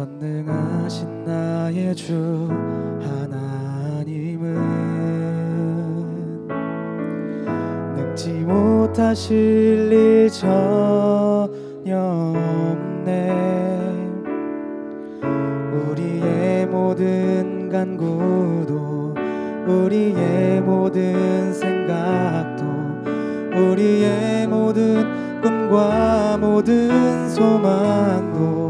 전능하신 나의 주 하나님은 늙지 못하실 일 전혀 없네. 우리의 모든 간구도 우리의 모든 생각도 우리의 모든 꿈과 모든 소망도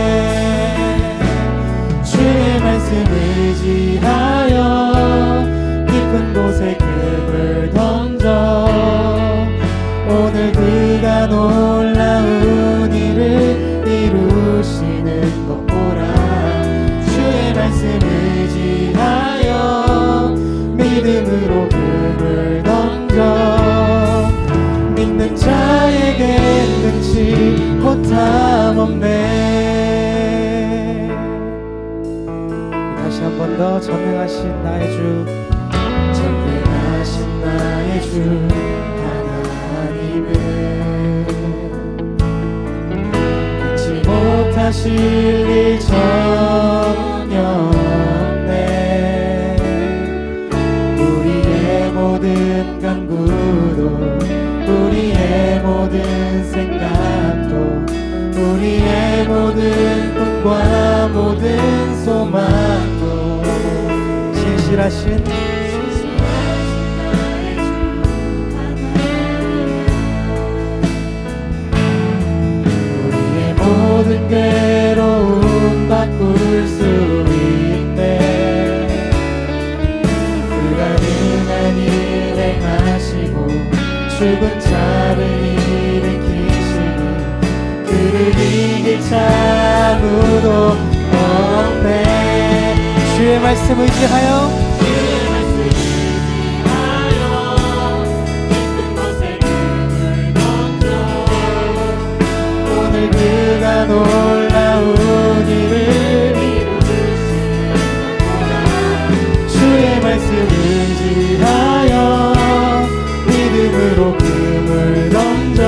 의지하여 깊은 곳에 금을 던져 오늘 그가 놀라운 일을 이루시는 것 보라 주의 말씀 의지하여 믿음으로 금을 던져 믿는 자에게 능치 못함 없네 더 전능하신 나의 주. 전능하신 나의 주. 하나님은 잊지 못하실 일 전혀 없네. 우리의 모든 간구도 우리의 모든 생각도 우리의 모든 꿈과 모든 소망도 신실하신 우리의 모든 괴로움 바꿀 수 있네 불가능한 일 행하시고 죽은 자를 일으키시니 그를 이길 자 아무도 없네 말씀 의지하여. 오늘 그가 놀라운 일을 주의 말씀 의지하여 믿음으로 금을 던져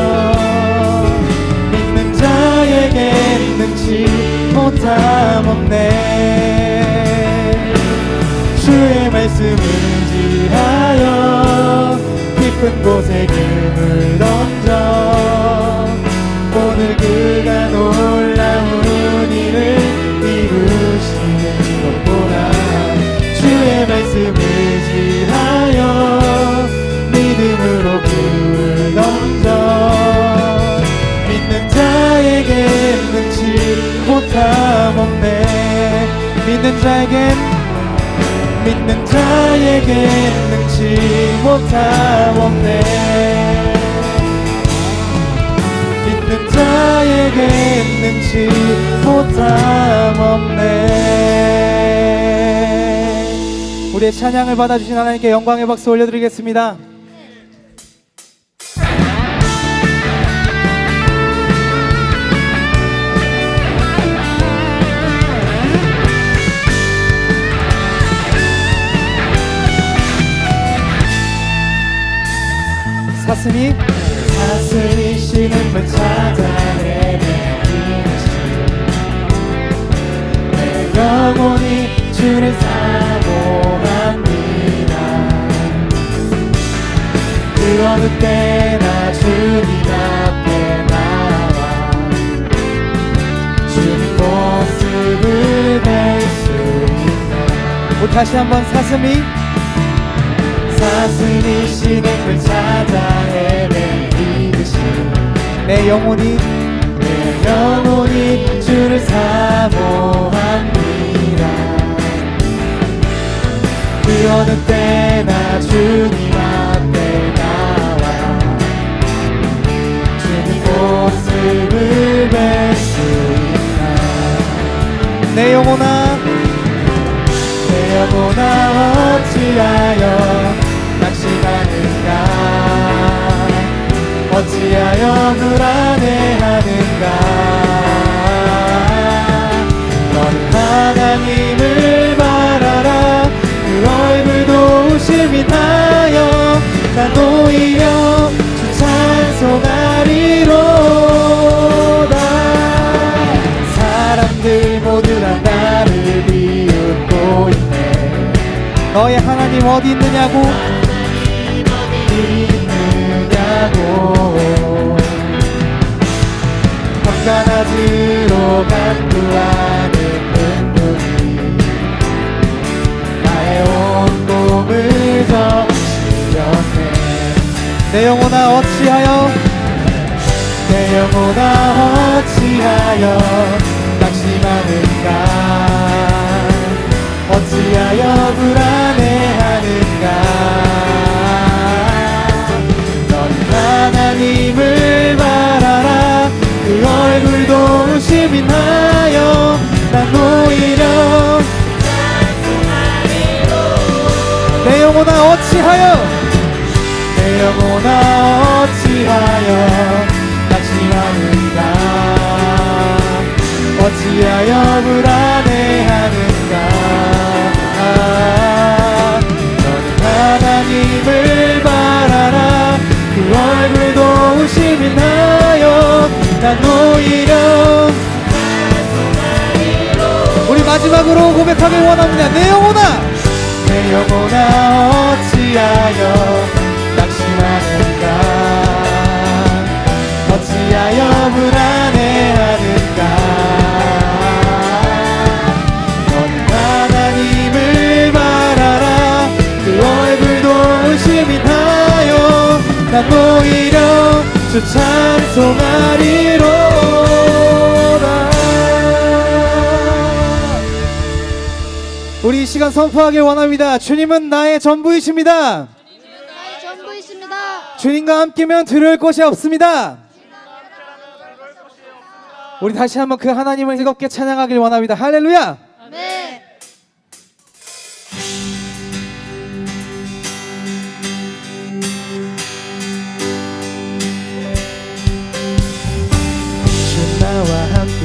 믿는 자에게 능치 못함 없네 말씀 의지하여 깊은 곳에 금을 던져 못함 없네. 믿는 자에게 능치 못함 없네. 우리의 찬양을 받아주신 하나님께 영광의 박수 올려드리겠습니다 사슴이 사슴이 신음을 찾아내는 내 영혼이 주를 사모합니다. 그 어느 때나 주님 앞에 나와 주님 모습을 뵐수 있네 다시 한번 사슴이 사슴이 신음을 찾아 헤매이듯이 내 영혼이 내 영혼이 주를 사모합니다. 그 어느 때나 주님 앞에 나와 주님 모습을 뵐 수 있나 내 영혼아 내 영혼아 어찌하여 하는가 어찌하여 불안해하는가? 넌 하나님을 바라라. 그 얼굴 도우심이 하여 난 오히려 주 찬송하리로다. 사람들 모두 다 나를 비웃고 있네. 너의 하나님 어디 있느냐고 평간하지로 간구하는 눈물이 나의 온 몸을 적시렸네 내 영혼아 어찌하여? 내 영혼아 어찌하여? 낙심하는가. 어찌하여 불안 얼굴 도우심이 나여 난 오히려 내 영혼아 어찌하여? 내 영혼아 어찌하여? 낙심하는가? 어찌하여 불안해 난 오히려 우리 마지막으로 고백하길 원합니다. 내 영혼아. 내 영혼아 어찌하여 낙심하는가? 어찌하여 불안해하는가? 너는 하나님을 바라라. 그 얼굴 도우심이 나여 난 오히려 주 찬송하리로다 우리 이 시간 선포하길 원합니다 주님은 나의 전부이십니다 나의 전부이십니다. 주님과 함께면 두려울 것이 없습니다. 우리 다시 한번 그 하나님을 즐겁게 찬양하길 원합니다. 할렐루야!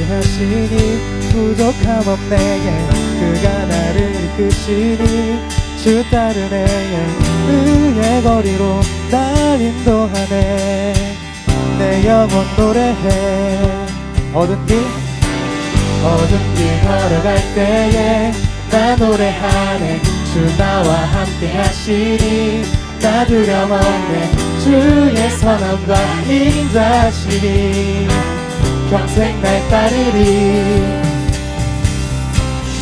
하시니 부족함 없네게 그가 나를 이끄시니 주 애에 의의 거리로 날 인도하네. 내 영혼 노래해. 어둠 길 어둠 길 걸어갈 때에 나 노래하네. 주 나와 함께 하시니 나 두려움 없네. 주의 선함과 인자시니 평생 날 따르리.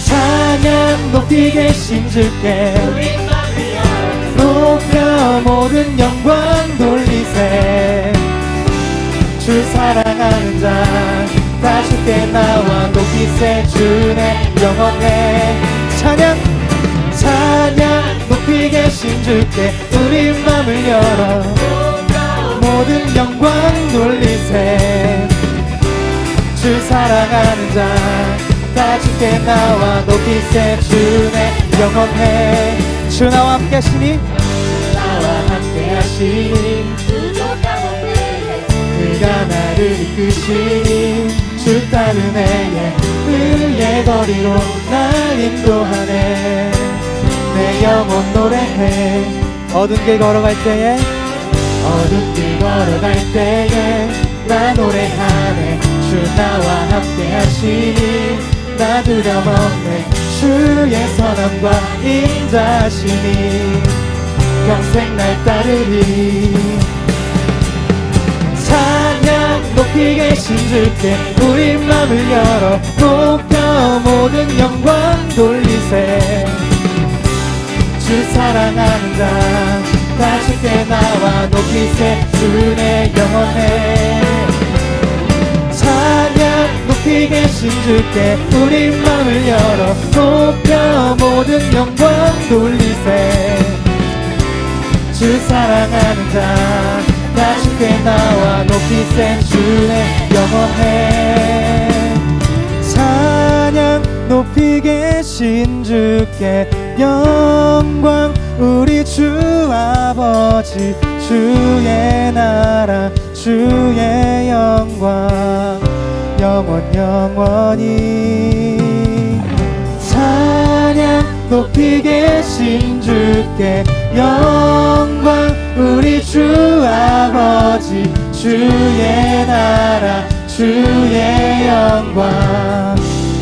찬양 높이 계신 주께 높여 모든 영광 돌리세. 주 사랑하는 자다 주께 나와 높이세. 주내 영원해 찬양 찬양 높이 계신 주께 우리 맘을 열어. 모든 영광 돌리세 주 사랑하는 자다 주께 나와 높이 세 주내 영원해. 주 나와 함께 하시니. 나와 함께 하시니. 그가 나를 이끄시니. 주 따른 애의 의의 거리로 날 인도하네. 내 영혼 노래해. 어두운 길 걸어갈 때에. 어두운 길 걸어갈 때에 나 노래하네 주 나와 함께 하시니 나 두려움 없네. 주의 선함과 인자시니 평생 날 따르리. 찬양 높이 계신 주께 우리 맘을 열어 높여 모든 영광 돌리세. 주 사랑하는 자다 주께 나와 높이세. 주내 영원해 찬양 높이 계신 주께 우리 맘을 열어 높여 모든 영광 돌리세. 주 사랑하는 자다 주께 나와 높이세 주의 영원해. 찬양 높이 계신 주께 영광 우리 주 아버지 주의 나라 주의 영광 영원 영원히. 찬양 높이 계신 주께 영광 우리 주 아버지 주의 나라 주의 영광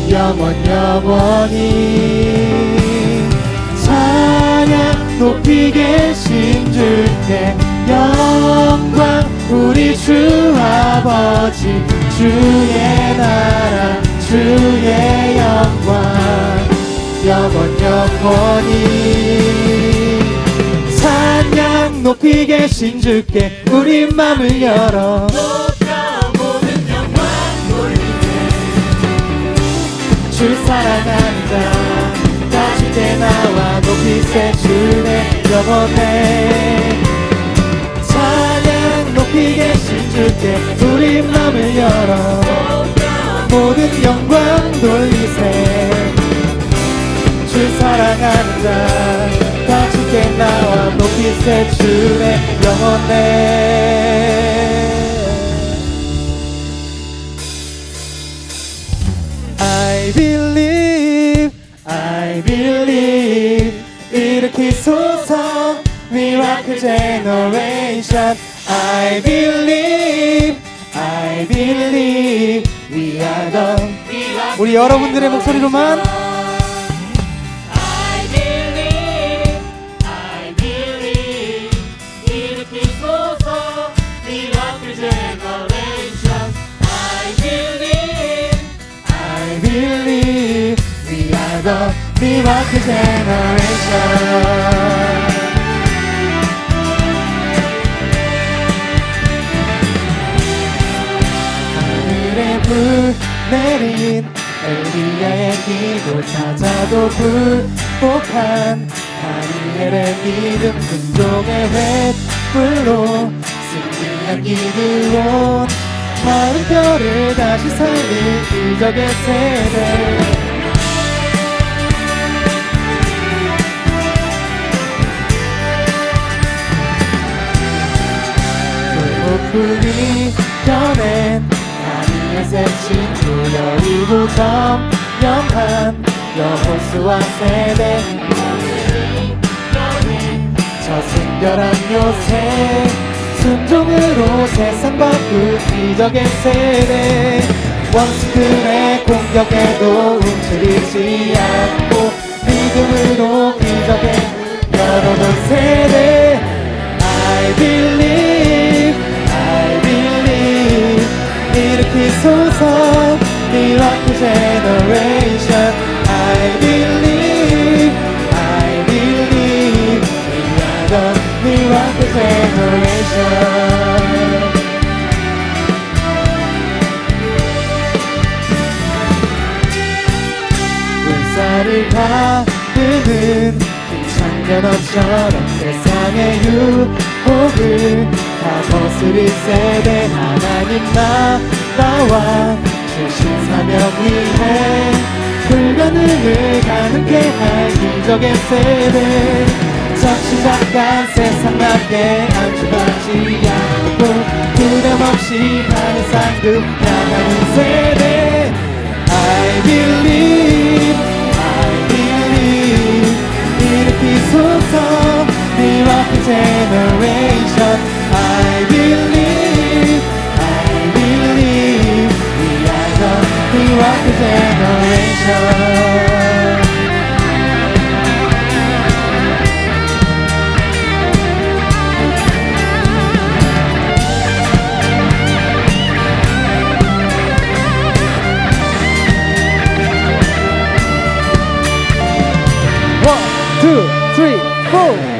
영원 영원히. 찬양 높이 계신 주께 영광 우리 주 아버지 주의 나라 주의 영광. 영원 영원히. 찬양 높이 계신 주께 우리 맘을 열어. 주 사랑하는 자다 주께 나와 높이 세 주의 영원해 높이 계신 주께 우리 맘을 열어. 모든 영광 돌리세. 주 사랑하는 자다 주께 나와 높이 세 주의 영원해 I believe, I believe 일으키소서 Miracle Generation I believe, I believe We are the 우리 여러분들의 목소리로만 I believe, I believe, 일으키소서, Miracle Generation. I believe, I believe We are the Miracle Generation 기도 찾아도 불복한 다니엘의 믿음 근종의 횃불로 승리한 기드론 마른 뼈를 다시 살린 기적의 세대. 불이 펴낸 하늘의 새친 구열이고 점 령한 여호수아 세대. 저승결한 요새 순종으로 세상 바꾼 기적의 세대. 원수들의 공격에도 움츠리지 않고 Generation 물살을 가르는 창년어처럼 세상의 유혹을 다 거스릴 세대 하나님 나라와 주신 사명 위해. 불가능을 가능케 할 기적의 세대 간 세상 낮게 안주하지 않고 부담 없이 하늘 상급 향하는 세대 I believe I believe 일으키소서 Miracle Generation I believe I believe We are the Miracle Generation two, three, four.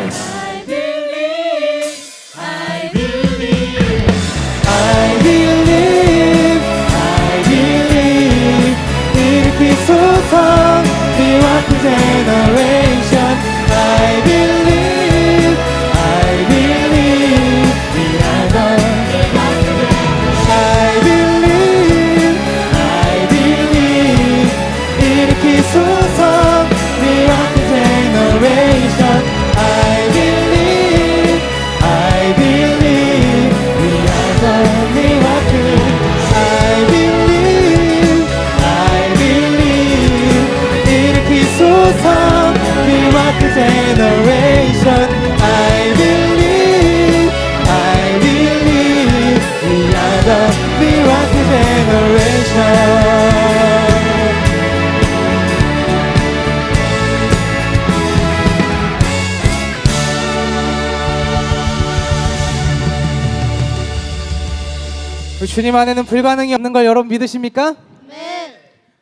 주님 안에는 불가능이 없는 걸 여러분 믿으십니까? 네.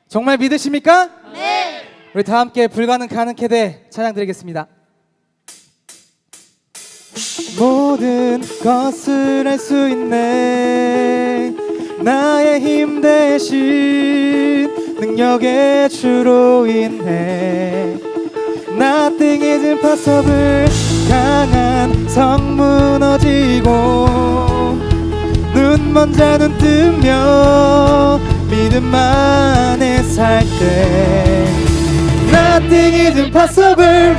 정말 믿으십니까? 네. 우리 다 함께 불가능 가능케 돼 찬양 드리겠습니다. 모든 것을 할 수 있네 나의 힘 대신 능력의 주로 인해 Nothing is impossible 강한 성 무너지고 눈먼 자는 뜨며 믿음 안에 살 때 Nothing is impossible.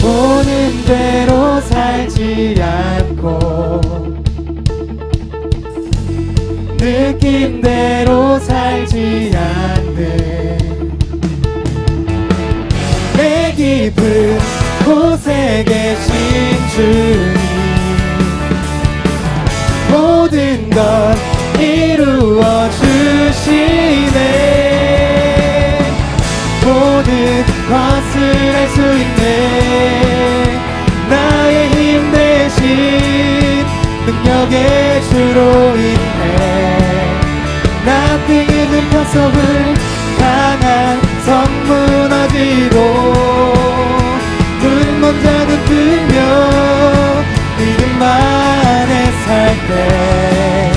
보는 대로 살지 않 느낌대로 살지 않는. 내 깊은 곳에 계신 주님. 모든 것 이루어 주시네. 모든 것을 할 수 있네. 나의 힘 대신 능력의 주로 impossible 강한 성 무너지고 눈먼 자는 뜨며 믿음 안에 살때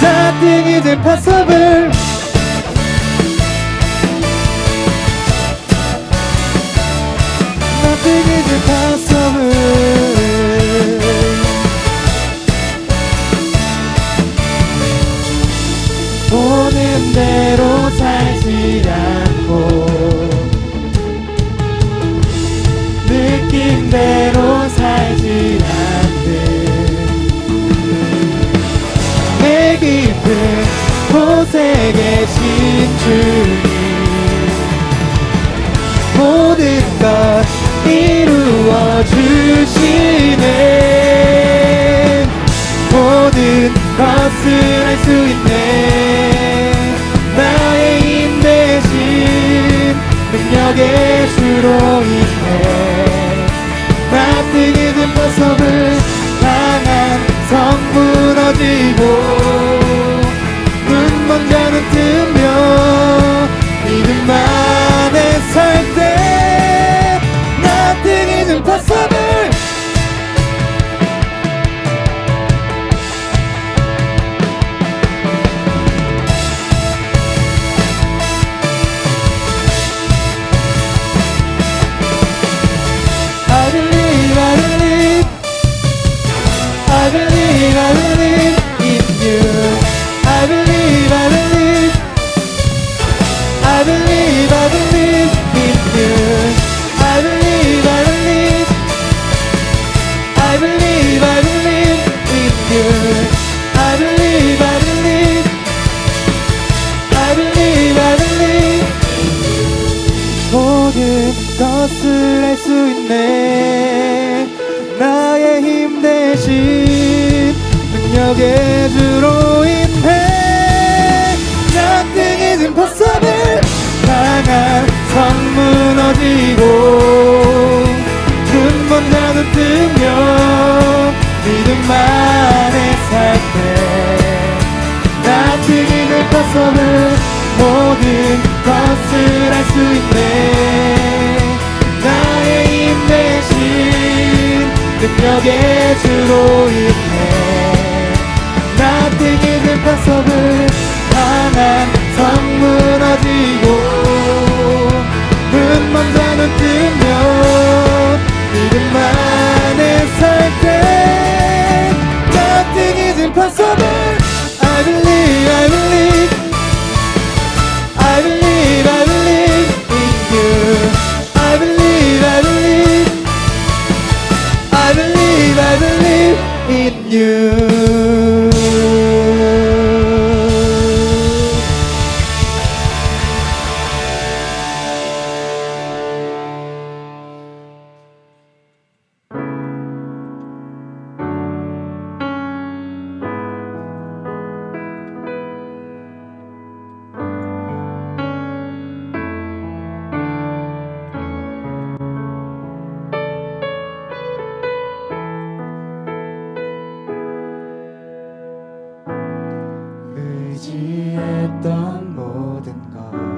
Nothing is impossible Nothing 능력의 주로 인해 Nothing is impossible 강한 성 무너지고 눈먼 자는 뜨며 믿음 안에 살때 것을 할 수 있네 나의 힘 대신 능력의 주로 인해 Nothing impossible 강한 성 무너지고 impossible 모든 것을 할수 있네 나의 힘 대신 능력의 주로 인해 Nothing is impossible 강한 성 무너지고 눈먼 자는 뜨며 믿음 안에 살때 is impossible I believe 의지했던 모든 것.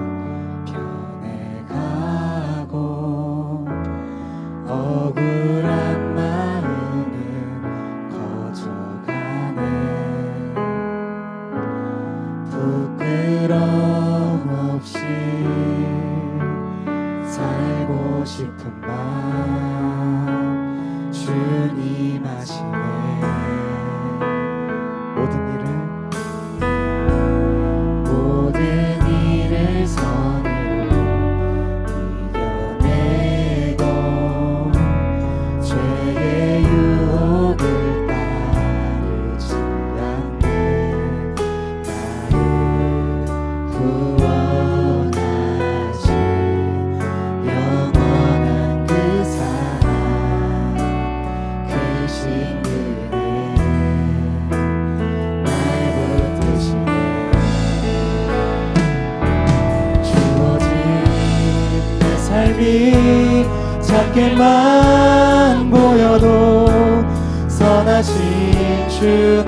밖에만 보여도 선하신 주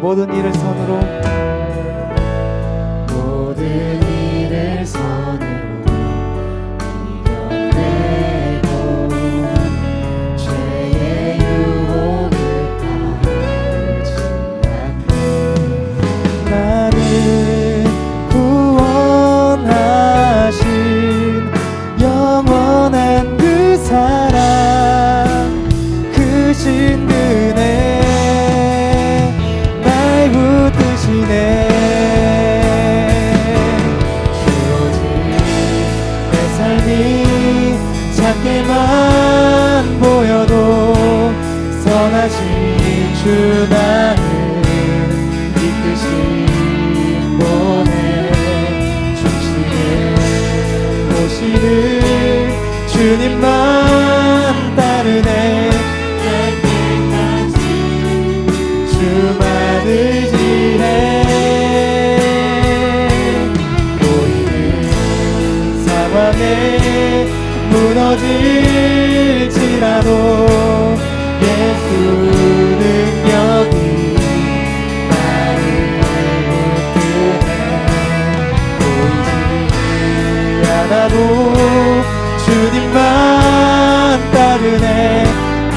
모든 일을 선으로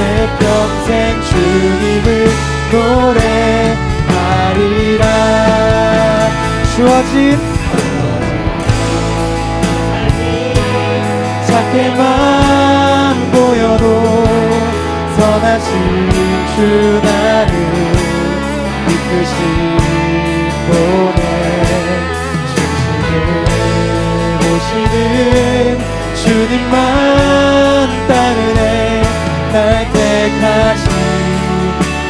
내 평생 주님을 노래하리라. 주어진 작게만 보여도 선하신 주 나를 이끄신 보내 주시는 오시는 주님만 따르네. 날 계획하신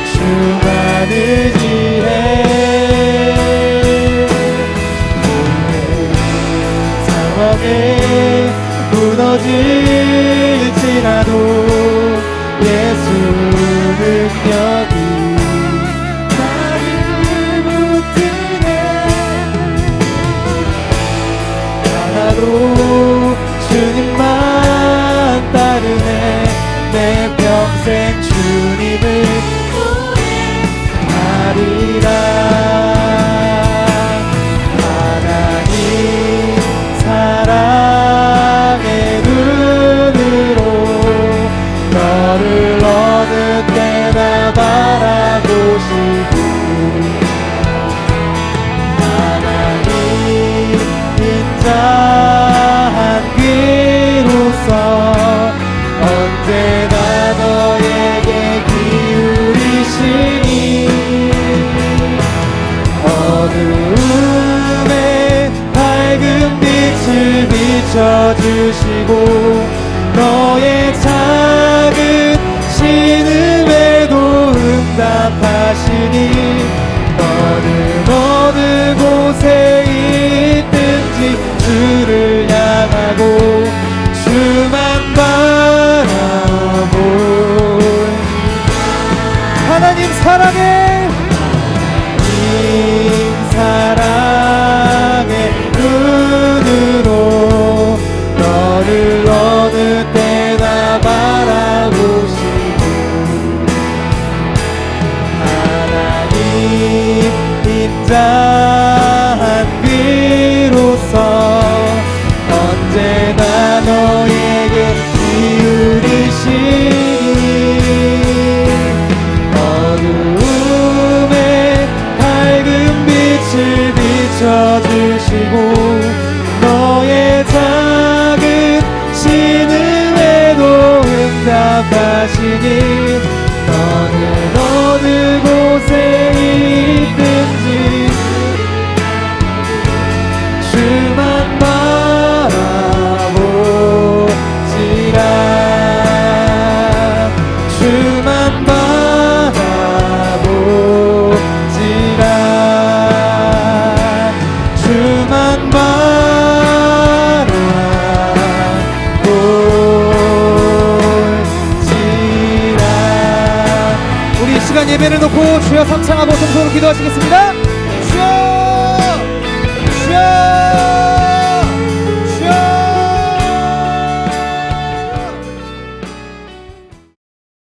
수많은 이해 모든 상황에 무너질지라도 예수 능력 하시니 수고하시겠습니다.